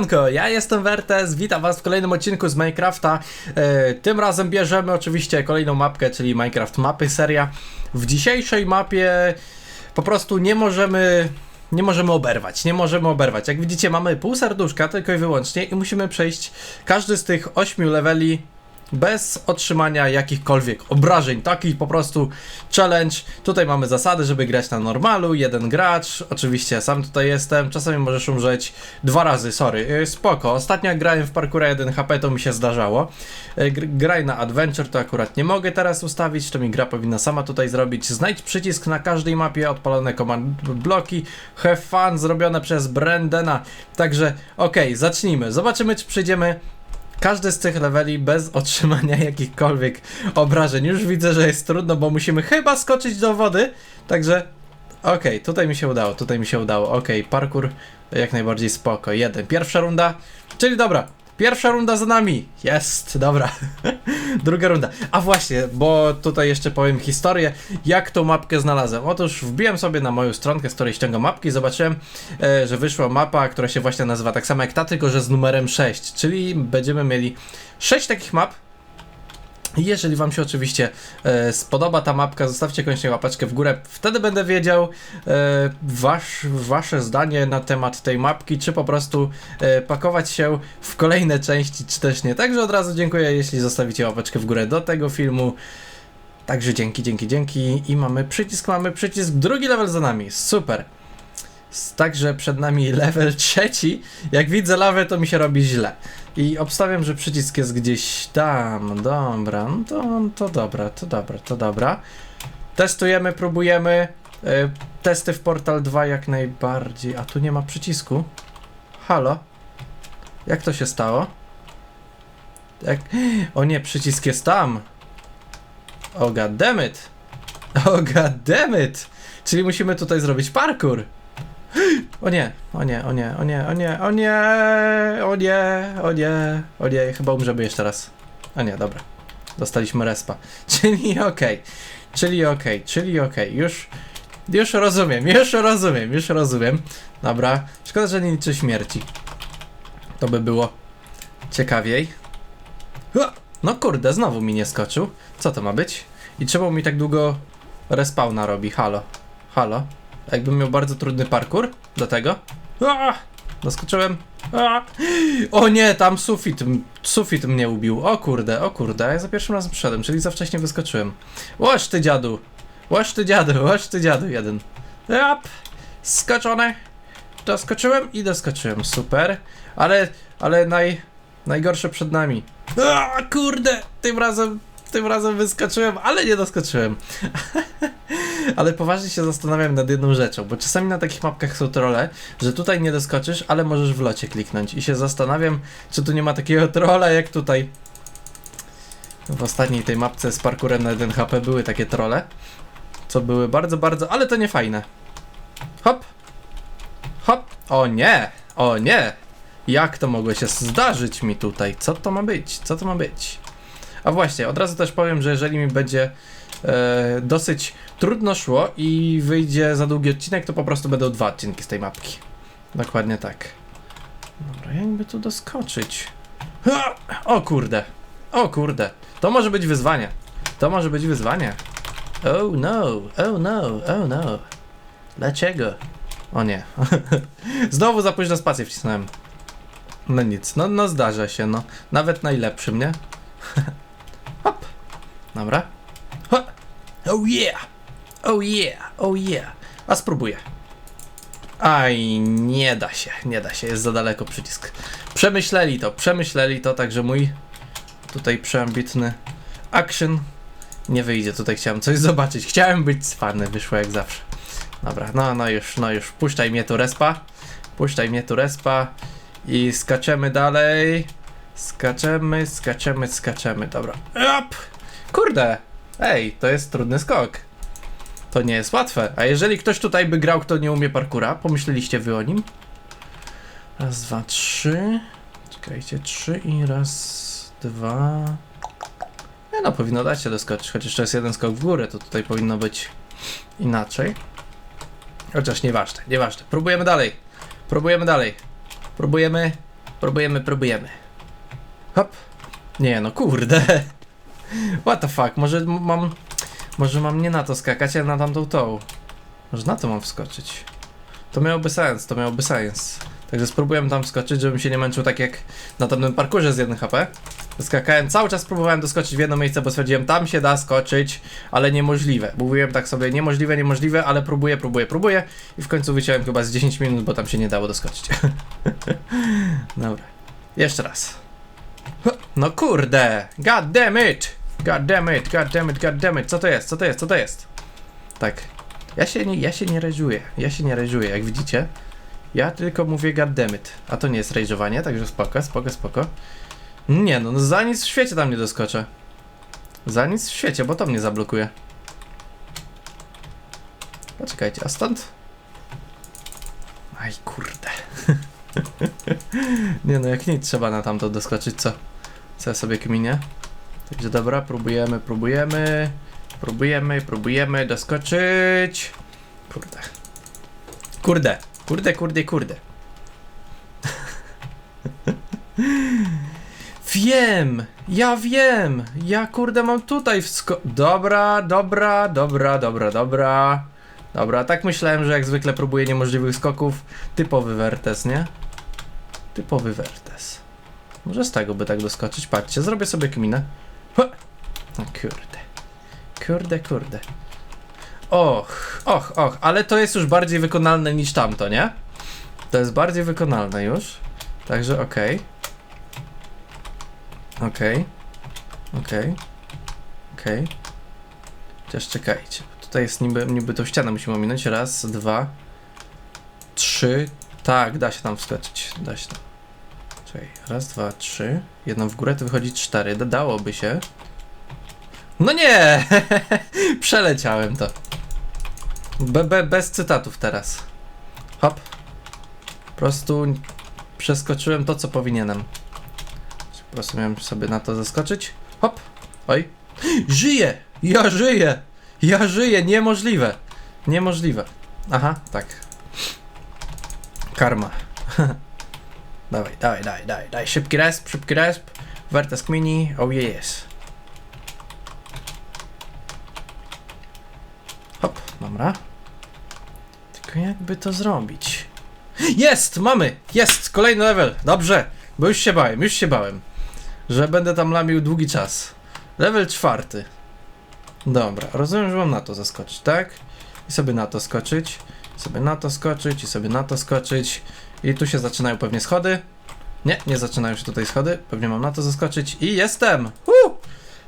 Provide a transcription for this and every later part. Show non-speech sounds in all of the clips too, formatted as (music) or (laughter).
Siemanko, ja jestem Wertes, witam was w kolejnym odcinku z Minecrafta. E, tym razem bierzemy oczywiście kolejną mapkę, czyli Minecraft Mapy seria. W dzisiejszej mapie po prostu nie możemy... Nie możemy oberwać, nie możemy oberwać. Jak widzicie, mamy pół serduszka tylko i wyłącznie i musimy przejść każdy z tych ośmiu leveli bez otrzymania jakichkolwiek obrażeń. Taki po prostu challenge. Tutaj mamy zasady, żeby grać na normalu. Jeden gracz, oczywiście sam tutaj jestem. Czasami możesz umrzeć dwa razy, sorry. Yy, Spoko. Ostatnio grałem w parkour 1 HP, to mi się zdarzało. Gr- Graj na adventure, to akurat nie mogę teraz ustawić. To mi gra powinna sama tutaj zrobić. Znajdź przycisk na każdej mapie, odpalone command bloki. Have fun, zrobione przez Brandena. Także, okej, zacznijmy. Zobaczymy, czy przejdziemy każdy z tych leveli bez (laughs) otrzymania jakichkolwiek obrażeń. Już widzę, że jest trudno, bo musimy chyba skoczyć do wody. Także, okej, tutaj mi się udało, tutaj mi się udało. Okej, parkour jak najbardziej spoko. Jeden. Pierwsza runda, czyli dobra. Pierwsza runda za nami. Jest, dobra. (laughs) Druga runda. A właśnie, bo tutaj jeszcze powiem historię, jak tą mapkę znalazłem. Otóż wbiłem sobie na moją stronkę, z której ściągam mapki, zobaczyłem, e, że wyszła mapa, która się właśnie nazywa tak samo jak ta, tylko że z numerem 6. Czyli będziemy mieli 6 takich map. Jeżeli Wam się oczywiście e, spodoba ta mapka, zostawcie koniecznie łapeczkę w górę. Wtedy będę wiedział e, wasz, Wasze zdanie na temat tej mapki, czy po prostu e, pakować się w kolejne części, czy też nie. Także od razu dziękuję, jeśli zostawicie łapeczkę w górę do tego filmu. Także dzięki, dzięki, dzięki. I mamy przycisk, mamy przycisk. Drugi level za nami. Super. Także przed nami (laughs) level trzeci. Jak widzę lawę, to mi się robi źle. I obstawiam, że przycisk jest gdzieś tam. Dobra, no to, to dobra, to dobra, to dobra. Testujemy, próbujemy. E, testy w Portal 2 jak najbardziej. A tu nie ma przycisku. Halo? Jak to się stało? Jak... O nie, przycisk jest tam. O god damn it. O god damn it. Czyli musimy tutaj zrobić parkour. O nie, o nie, o nie, o nie, o nie, o nie, o nie, o nie, o nie, chyba umrzemy jeszcze raz. A nie, dobra. Dostaliśmy respa. (laughs) Czyli okej, czyli okej, czyli okej, już, już rozumiem, już rozumiem, już rozumiem. Dobra, szkoda, że nie liczy śmierci. To by było ciekawiej. No kurde, znowu mi nie skoczył. Co to ma być? I czemu mi tak długo respawna robi? Halo, halo. Jakbym miał bardzo trudny parkour do tego. A! Doskoczyłem. A! O nie, tam sufit, sufit mnie ubił. O kurde, o kurde, ja za pierwszym razem przyszedłem, czyli za wcześnie wyskoczyłem. Łoż ty dziadu, łoż ty dziadu, łoż ty dziadu, jeden. Jap, skoczone. Doskoczyłem i doskoczyłem, super. Ale, ale naj, najgorsze przed nami. A, kurde, tym razem, tym razem wyskoczyłem, ale nie doskoczyłem. (laughs) Ale poważnie się zastanawiam nad jedną rzeczą, bo czasami na takich mapkach są trolle, że tutaj nie doskoczysz, ale możesz w locie kliknąć. I się zastanawiam, czy tu nie ma takiego (laughs) trolla jak tutaj. W ostatniej tej mapce z parkurem na 1 HP były takie trolle, co były bardzo, bardzo, ale to nie fajne. Hop, hop, o nie, o nie. Jak to mogło się zdarzyć mi tutaj? Co to ma być? Co to ma być? A właśnie, od razu też powiem, że jeżeli mi będzie e, dosyć trudno szło i wyjdzie za długi odcinek, to po prostu będą dwa odcinki z tej mapki. Dokładnie tak. Dobra, jakby tu doskoczyć? Ha! O kurde, o kurde. To może być wyzwanie. To może być wyzwanie. Oh no, oh no, oh no. Dlaczego? O nie. (laughs) Znowu za późno spację wcisnąłem. No nic, no, no zdarza się, no. Nawet najlepszym, nie? (laughs) Hop. Dobra. Ha. Oh yeah! Oh yeah! Oh yeah! A spróbuję. Aj, nie da się, nie da się, jest za daleko przycisk. Przemyśleli to, przemyśleli to, także mój tutaj przeambitny action nie wyjdzie. Tutaj chciałem coś zobaczyć. Chciałem być cwany, wyszło jak zawsze. Dobra, no, no już, no już, puszczaj mnie tu respa. Puszczaj mnie tu respa. I skaczemy dalej. Skaczemy, skaczemy, skaczemy. Dobra. Up! Kurde! Ej, to jest trudny skok. To nie jest łatwe. A jeżeli ktoś tutaj by grał, kto nie umie parkura, pomyśleliście wy o nim? Raz, dwa, trzy. Czekajcie, trzy i raz, dwa. Nie no, powinno dać się doskoczyć, chociaż jeszcze jest jeden skok w górę, to tutaj powinno być inaczej. Chociaż nieważne, nieważne. Próbujemy dalej. Próbujemy dalej. Próbujemy Próbujemy, próbujemy. Hop. Nie no, kurde. (laughs) What the fuck, może mam... Może mam nie na to skakać, a na tamtą tą. Może na to mam wskoczyć. To miałoby sens, to miałoby sens. Także spróbujemy tam wskoczyć, żebym się nie męczył tak jak na tamtym parkurze z 1 HP. Skakałem, cały czas próbowałem doskoczyć w jedno miejsce, bo stwierdziłem, tam się da skoczyć, ale niemożliwe. Mówiłem tak sobie, niemożliwe, niemożliwe, ale próbuję, próbuję, próbuję i w końcu wyciąłem chyba z 10 minut, bo tam się nie dało doskoczyć. (laughs) Dobra. Jeszcze raz. No kurde! God damn it! God damn it, god damn it, god damn it. Co to jest? Co to jest? Co to jest? Tak. Ja się nie, ja się nie reżuję. Ja się nie reżuję, jak widzicie. Ja tylko mówię god damn it. A to nie jest reżowanie, także spoko, spoko, spoko. Nie no, no za nic w świecie tam nie doskoczę. Za nic w świecie, bo to mnie zablokuje. Poczekajcie, a stąd? Aj kurde. (laughs) nie no, jak nic trzeba na tamto doskoczyć, co? Co ja sobie kminię? Także dobra, próbujemy, próbujemy. Próbujemy, próbujemy doskoczyć. Kurde. Kurde, kurde, kurde, kurde. (laughs) Wiem! Ja wiem! Ja kurde mam tutaj wsko... Dobra, dobra, dobra, dobra, dobra. Dobra, tak myślałem, że jak zwykle próbuję niemożliwych skoków. Typowy Vertes, nie? Typowy Vertes. Może z tego by tak doskoczyć. Patrzcie, zrobię sobie kminę. Ha! O kurde. Kurde, kurde. Och, och, och, ale to jest już bardziej wykonalne niż tamto, nie? To jest bardziej wykonalne już. Także okej. Okej. Okej. Okej. Chociaż czekajcie. Tutaj jest niby, niby tą ścianę musimy ominąć. Raz, dwa, trzy. Tak, da się tam wskoczyć. Da się tam. Czekaj. Raz, dwa, trzy. Jedno w górę to wychodzi cztery. Da- Dałoby się. No nie! (laughs) Przeleciałem to. Be, be, bez cytatów teraz. Hop. Po prostu przeskoczyłem to, co powinienem. Po prostu miałem sobie na to zaskoczyć. Hop. Oj. Żyję! Ja żyję! Ja żyję! Niemożliwe! Niemożliwe. Aha, tak. Karma. (laughs) dawaj, dawaj, dawaj, dawaj, dawaj. Szybki resp, szybki resp. Vertes mini. Oh yes. Hop, dobra. Tylko jakby to zrobić? Jest! Mamy! Jest! Kolejny level! Dobrze! Bo już się bałem, już się bałem. Że będę tam lamił długi czas. Level czwarty. Dobra, rozumiem, że mam na to zaskoczyć, tak? I sobie na to skoczyć. I sobie na to skoczyć, i sobie na to skoczyć. I tu się zaczynają pewnie schody. Nie, nie zaczynają się tutaj schody. Pewnie mam na to zaskoczyć. I jestem! Uh!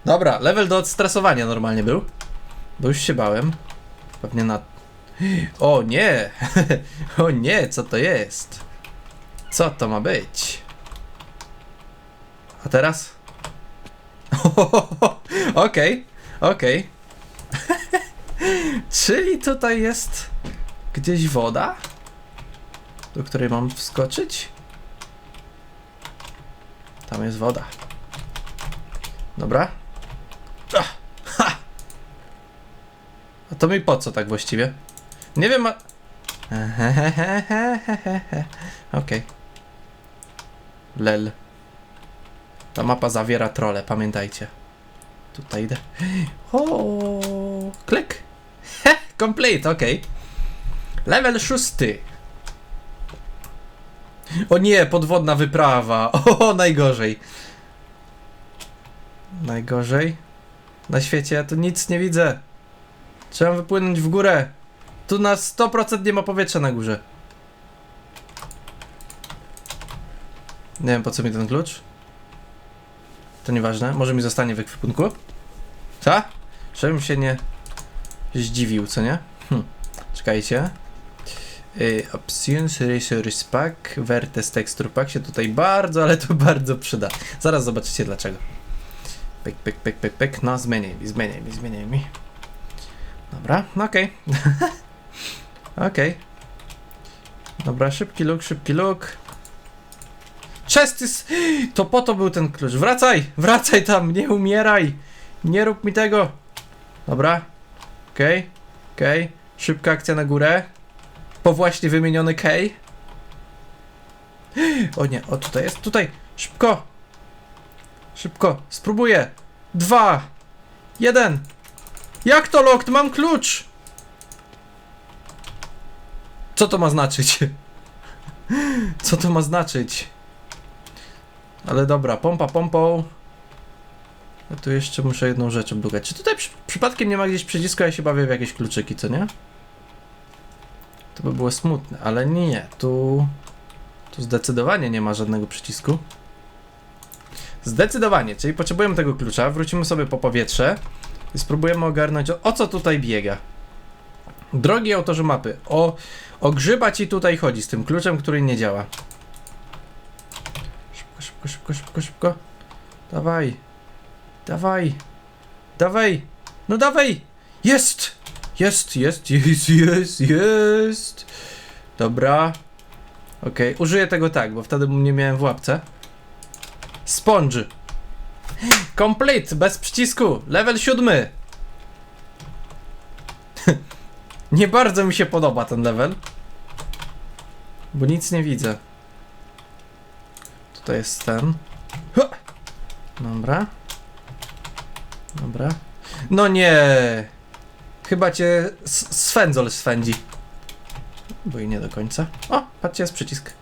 Dobra, level do odstresowania normalnie był. Bo już się bałem. Pewnie na... (gasps) O nie! (laughs) o nie, co to jest? Co to ma być? A teraz? (laughs) Okej, okej. (laughs) Czyli tutaj jest gdzieś woda, do której mam wskoczyć? Tam jest woda. Dobra. Ha! A to mi po co tak właściwie? Nie wiem, a... (laughs) Okej. Lel. Ta mapa zawiera trole, pamiętajcie. Tutaj idę. (gasps) O, klik. Heh, (laughs) complete, okej. Level szósty. O nie, podwodna wyprawa. (laughs) O, najgorzej. Najgorzej. Na świecie ja tu nic nie widzę. Trzeba wypłynąć w górę. Tu na 100% nie ma powietrza na górze. Nie wiem po co mi ten klucz. To nieważne, może mi zostanie w ekwipunku. Co? Żebym się nie zdziwił, co nie? Hm. Czekajcie. Y, options, resource pack, vertes texture pack się tutaj bardzo, ale to bardzo przyda. Zaraz zobaczycie dlaczego. Pyk, pyk, pyk, pyk, pyk. No zmieniaj mi, zmieniaj mi, zmieniaj mi. Dobra, no okej. (laughs) okej. Dobra, szybki look, szybki look. Chest. (gasps) To po to był ten klucz. Wracaj! Wracaj tam! Nie umieraj! Nie rób mi tego! Dobra. Okej. Okej. Szybka akcja na górę. Po właśnie wymieniony K. O nie, o tutaj jest, tutaj! Szybko! Szybko, spróbuję! Dwa! Jeden! Jak to locked? Mam klucz! Co to ma znaczyć? (laughs) Co to ma znaczyć? Ale dobra, pompa pompą. Ja tu jeszcze muszę jedną rzecz obdukać. Czy tutaj przy, przypadkiem nie ma gdzieś przycisku, ja się bawię w jakieś kluczyki, co nie? To by było smutne, ale nie, tu... Tu zdecydowanie nie ma żadnego przycisku. Zdecydowanie, czyli potrzebujemy tego klucza, wrócimy sobie po powietrze i spróbujemy ogarnąć, o, o co tutaj biega. Drogi autorzy mapy, o, o grzyba ci tutaj chodzi z tym kluczem, który nie działa. Szybko, szybko, szybko, szybko, szybko. Dawaj. Dawaj. Dawaj. No dawaj. Jest. Jest, jest, jest, jest, jest. Dobra. Okej, użyję tego tak, bo wtedy nie miałem w łapce. Sponge. Complete, bez przycisku. Level siódmy. (laughs) nie bardzo mi się podoba ten level. Bo nic nie widzę. Tutaj jest ten. Dobra. Dobra. No nie. Chyba cię swędzol swędzi. Bo i nie do końca. O, patrzcie, jest przycisk.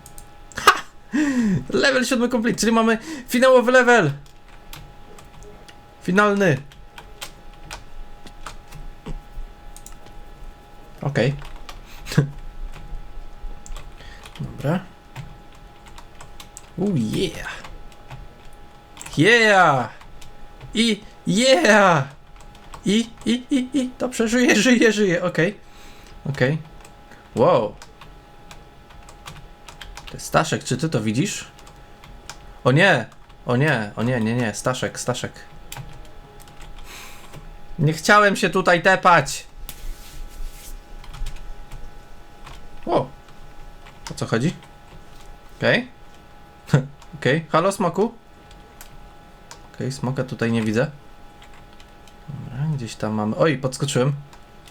Ha! Level 7 complete, czyli mamy finałowy level. Finalny. Okej. (laughs) Dobra. Ooh yeah. Yeah! I yeah! I, i, i, i. Dobrze, żyje, (laughs) żyje, żyje. Okej. Okej. Wow. To jest Staszek, czy ty to widzisz? O nie! O nie, o nie, nie, nie. Staszek, Staszek. Nie chciałem się tutaj tepać! O! O co chodzi? Okej. (laughs) Okej. Halo, smoku? Okej, smoka tutaj nie widzę. Gdzieś tam mamy... Oj, podskoczyłem.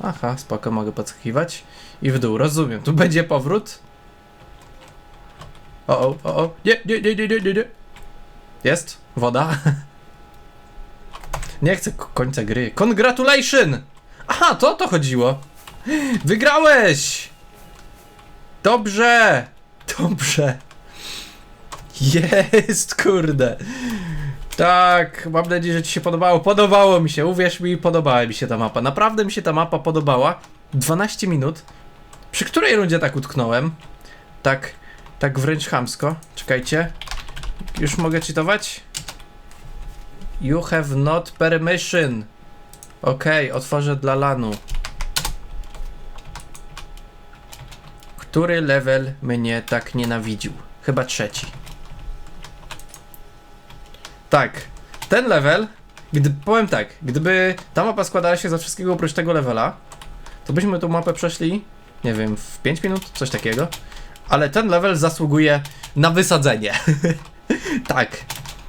Aha, spoko, mogę podskakiwać. I w dół, rozumiem. Tu będzie powrót. O, o, o, o. Nie, nie, nie, nie, nie, nie. Jest, woda. (laughs) Nie chcę końca gry. Congratulation! Aha, to o to chodziło. Wygrałeś! Dobrze! Dobrze. Jest, kurde. Tak, mam nadzieję, że Ci się podobało. Podobało mi się, uwierz mi, podobała mi się ta mapa. Naprawdę mi się ta mapa podobała. 12 minut. Przy której rundzie tak utknąłem? Tak, tak wręcz chamsko. Czekajcie. Już mogę czytować? You have not permission. Okej, otworzę dla Lanu. Który level mnie tak nienawidził? Chyba trzeci. Tak, ten level, gdy, powiem tak, gdyby ta mapa składała się ze wszystkiego oprócz tego levela, to byśmy tą mapę przeszli, nie wiem, w 5 minut, coś takiego. Ale ten level zasługuje na wysadzenie. (laughs) tak.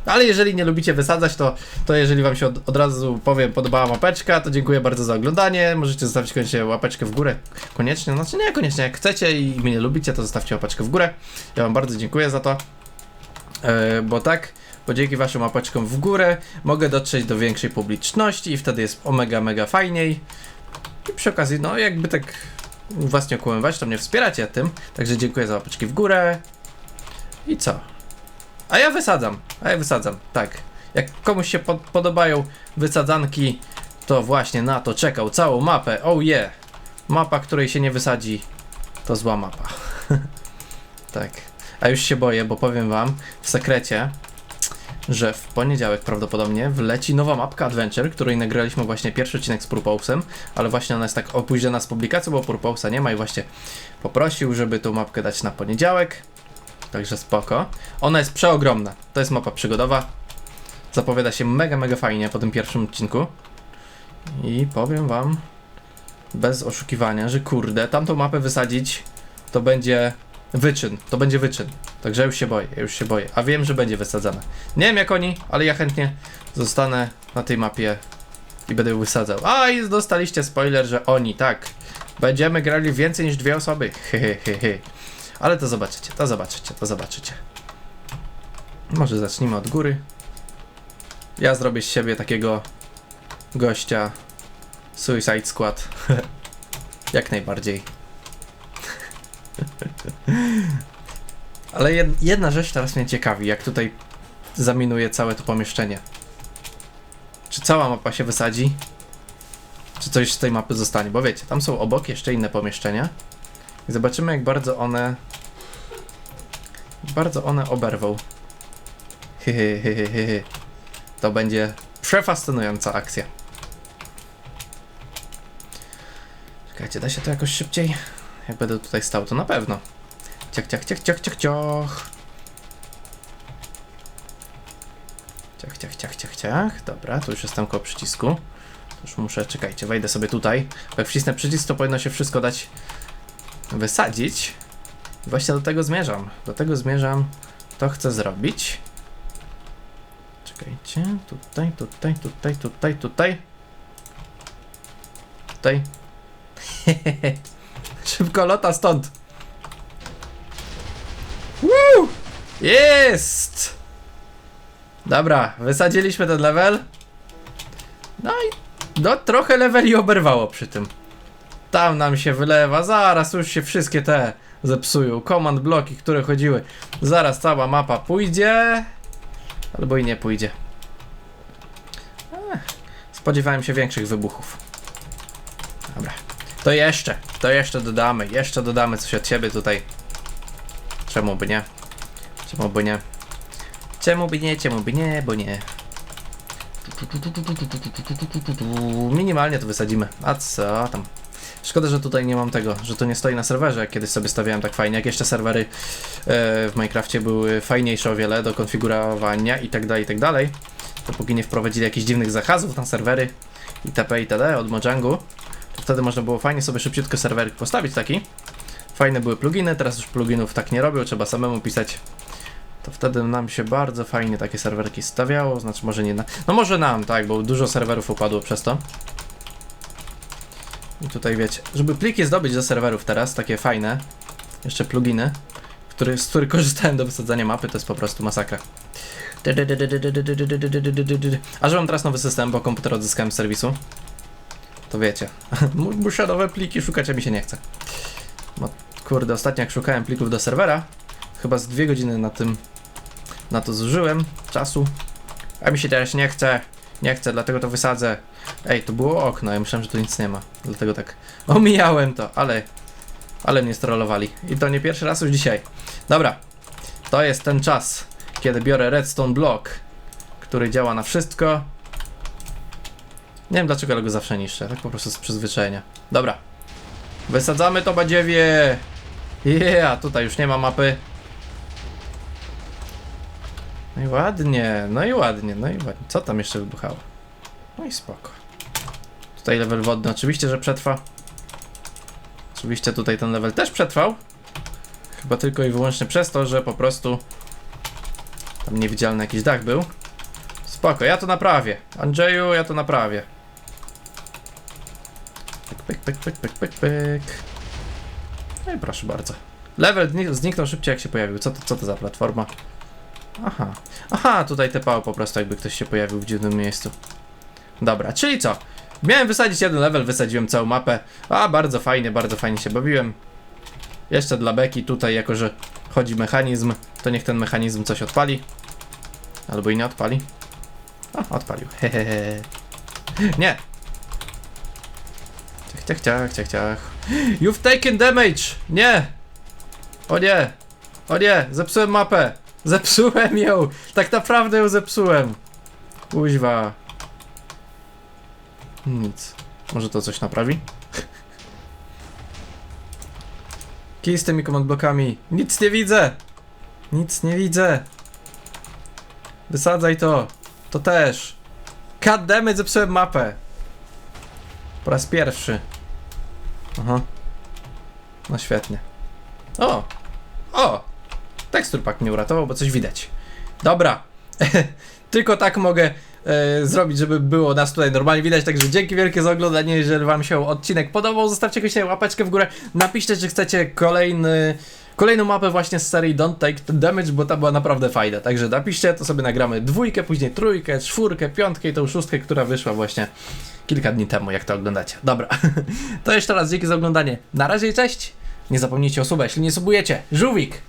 Ale jeżeli nie lubicie wysadzać, to, to jeżeli wam się od, od razu powiem, podobała mapeczka, to dziękuję bardzo za oglądanie. Możecie zostawić koniecznie łapeczkę w górę. Koniecznie, znaczy nie koniecznie, jak chcecie i mnie nie lubicie, to zostawcie łapeczkę w górę. Ja wam bardzo dziękuję za to. E, bo tak, bo dzięki waszym łapeczkom w górę mogę dotrzeć do większej publiczności i wtedy jest omega mega fajniej. I przy okazji, no jakby tak was nie okłamywać, to mnie wspieracie tym. Także dziękuję za łapeczki w górę. I co? A ja wysadzam, a ja wysadzam, tak. Jak komuś się pod podobają wysadzanki, to właśnie na to czekał całą mapę. Oh yeah! Mapa, której się nie wysadzi, to zła mapa. (laughs) tak. A już się boję, bo powiem wam w sekrecie, że w poniedziałek prawdopodobnie wleci nowa mapka Adventure, której nagraliśmy właśnie pierwszy odcinek z Purposem, ale właśnie ona jest tak opóźniona z publikacją, bo Purposa nie ma i właśnie poprosił, żeby tą mapkę dać na poniedziałek. Także spoko. Ona jest przeogromna. To jest mapa przygodowa. Zapowiada się mega, mega fajnie po tym pierwszym odcinku. I powiem wam bez oszukiwania, że kurde, tamtą mapę wysadzić to będzie wyczyn. To będzie wyczyn. Także ja już się boję, ja już się boję. A wiem, że będzie wysadzana. Nie wiem jak oni, ale ja chętnie zostanę na tej mapie i będę wysadzał. A i dostaliście spoiler, że oni, tak. Będziemy grali więcej niż dwie osoby. (laughs) Hehehe. Ale to zobaczycie, to zobaczycie, to zobaczycie. Może zacznijmy od góry. Ja zrobię z siebie takiego gościa Suicide Squad. (laughs) Jak najbardziej. (laughs) Ale jed- jedna rzecz teraz mnie ciekawi, jak tutaj zaminuje całe to pomieszczenie. Czy cała mapa się wysadzi? Czy coś z tej mapy zostanie? Bo wiecie, tam są obok jeszcze inne pomieszczenia. I zobaczymy, jak bardzo one. Bardzo one oberwą. (laughs) Hehehehe. To będzie przefascynująca akcja. Czekajcie, da się to jakoś szybciej? Jak będę tutaj stał, to na pewno. Ciach, ciach, ciach, ciach, ciach, ciach. Ciach, ciach, ciach, ciach, ciach. Dobra, tu już jestem koło przycisku. Już muszę, czekajcie, wejdę sobie tutaj. Bo jak wcisnę przycisk, to powinno się wszystko dać wysadzić. Właśnie do tego zmierzam. Do tego zmierzam. To chcę zrobić. Czekajcie. Tutaj, tutaj, tutaj, tutaj, tutaj. Tutaj. (laughs) Szybko lota stąd. Woo! Jest! Dobra, wysadziliśmy ten level. No i no, trochę leveli oberwało przy tym. Tam nam się wylewa, zaraz już się wszystkie te zepsują. Command bloki, które chodziły. Zaraz cała mapa pójdzie. Albo i nie pójdzie. Ech, spodziewałem się większych wybuchów. Dobra. To jeszcze, to jeszcze dodamy, jeszcze dodamy coś od siebie tutaj. Czemu by nie? Czemu by nie? Czemu by nie, czemu by nie, bo nie. Minimalnie to wysadzimy. A co tam? Szkoda, że tutaj nie mam tego, że to nie stoi na serwerze, jak kiedyś sobie stawiałem tak fajnie. Jak jeszcze serwery e, w Minecrafcie były fajniejsze o wiele do konfigurowania i tak dalej, i tak dalej. Dopóki nie wprowadzili jakichś dziwnych zakazów na serwery itp. itd. od Mojangu, to wtedy można było fajnie sobie szybciutko serwer postawić taki. Fajne były pluginy, teraz już pluginów tak nie robią, trzeba samemu pisać. To wtedy nam się bardzo fajnie takie serwerki stawiało, znaczy może nie na... No może nam, tak, bo dużo serwerów upadło przez to. I tutaj wiecie, żeby pliki zdobyć ze serwerów teraz, takie fajne, jeszcze pluginy, który, z których (laughs) korzystałem do wysadzania mapy, to jest po prostu masakra. A że mam teraz nowy system, bo komputer odzyskałem z serwisu, to wiecie, (laughs) mu- muszę pliki szukać, a mi się nie chce. Bo kurde, ostatnio jak szukałem plików do serwera, chyba z dwie godziny na tym, na to zużyłem czasu, a mi się teraz nie chce, nie chcę, dlatego to wysadzę. Ej, to było okno, ja myślałem, że tu nic nie ma, dlatego tak (laughs) omijałem to, ale, ale mnie strollowali. I to nie pierwszy raz już dzisiaj. Dobra, to jest ten czas, kiedy biorę redstone block, który działa na wszystko. Nie wiem dlaczego, ale go zawsze niszczę, tak po prostu z przyzwyczajenia. Dobra, wysadzamy to badziewie. Yeah, tutaj już nie ma mapy. No i ładnie, no i ładnie, no i ładnie. Co tam jeszcze wybuchało? No i spoko. Tutaj level wodny oczywiście, że przetrwa. Oczywiście tutaj ten level też przetrwał. Chyba tylko i wyłącznie przez to, że po prostu tam niewidzialny jakiś dach był. Spoko, ja to naprawię. Andrzeju, ja to naprawię. Pyk, pyk, pyk, pyk, pyk. No i proszę bardzo. Level zni- zniknął szybciej jak się pojawił. Co to, co to za platforma? Aha. Aha, tutaj tepało po prostu jakby ktoś się pojawił w dziwnym miejscu. Dobra, czyli co? Miałem wysadzić jeden level, wysadziłem całą mapę. A, bardzo fajnie, bardzo fajnie się bawiłem. Jeszcze dla beki tutaj, jako że chodzi mechanizm, to niech ten mechanizm coś odpali. Albo i nie odpali. A, odpalił. Hehehe. Nie. Ciach, ciach, ciach, ciach. You've taken damage! Nie! O nie! O nie! Zepsułem mapę! Zepsułem ją! Tak naprawdę ją zepsułem! Kuźwa. Nic. Może to coś naprawi? (laughs) Kij z tymi command blokami. Nic nie widzę! Nic nie widzę! Wysadzaj to! To też! It, zepsułem mapę! Po raz pierwszy. Aha. No świetnie. O! O! Tekstur pak mnie uratował, bo coś widać. Dobra. (laughs) Tylko tak mogę e, zrobić, żeby było nas tutaj normalnie widać. Także dzięki wielkie za oglądanie. Jeżeli Wam się odcinek podobał, zostawcie jakąś łapeczkę w górę. Napiszcie, czy chcecie kolejny, kolejną mapę właśnie z serii Don't Take the Damage, bo ta była naprawdę fajna. Także napiszcie, to sobie nagramy dwójkę, później trójkę, czwórkę, piątkę i tą szóstkę, która wyszła właśnie kilka dni temu, jak to oglądacie. Dobra, (laughs) to jeszcze raz dzięki za oglądanie. Na razie i cześć! Nie zapomnijcie o subie, jeśli nie subujecie. Żółwik!